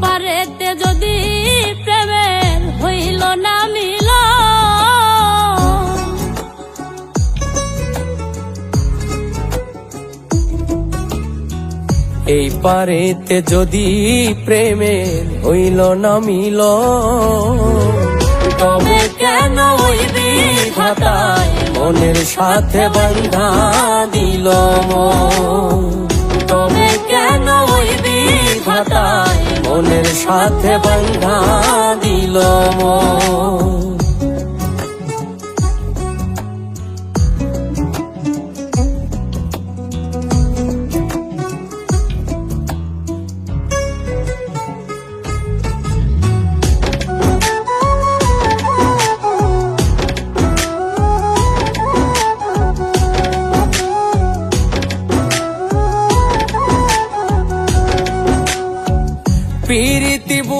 পারেতে যদি প্রেমের হইল না মিল এই পারেতে যদি প্রেমের হইল না মিল তবে কেন ওই বিধাতায় মনের সাথে বন্ধা দিল মন? সাথে বন্ধা দিল মন?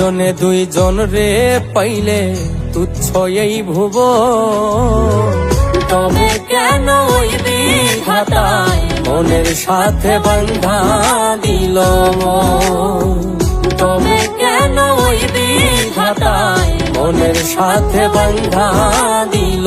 দুইজনে দুইজন রে পাইলে তুচ্ছ এই ভুব তবে কেন মনের সাথে বন্ধা দিল? তবে কেন মনের সাথে বন্ধা দিল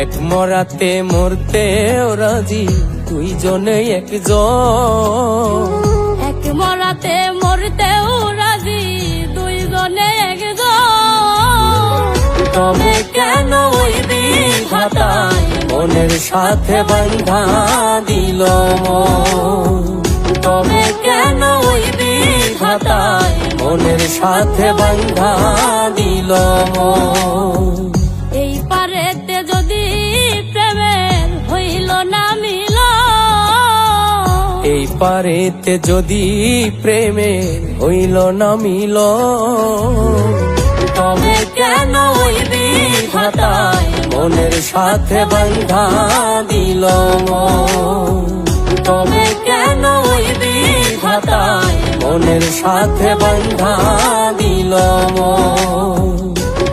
এক মরাতে মরতে রাজি দুইজনে একজন। এক মরাতে মরতেও রাজি দুইজনে একজন। তবে কেন ওই বিধাতায় মনের সাথে বন্ধা দিল? তবে কেন ওই বিধাতায় মনের সাথে বন্ধা দিল পারেতে যদি প্রেমে হইল না মিল তবে কেন বিধাতায় মনের সাথে বন্ধা দিল? তবে কেন বিধাতায় মনের সাথে বন্ধা দিল?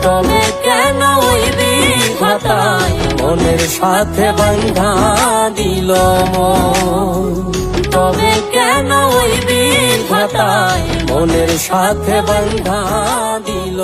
তবে কেন বিধাতায় মনের সাথে বন্ধা দিল মন? বিধাতায় মনের সাথে বন্ধা দিল?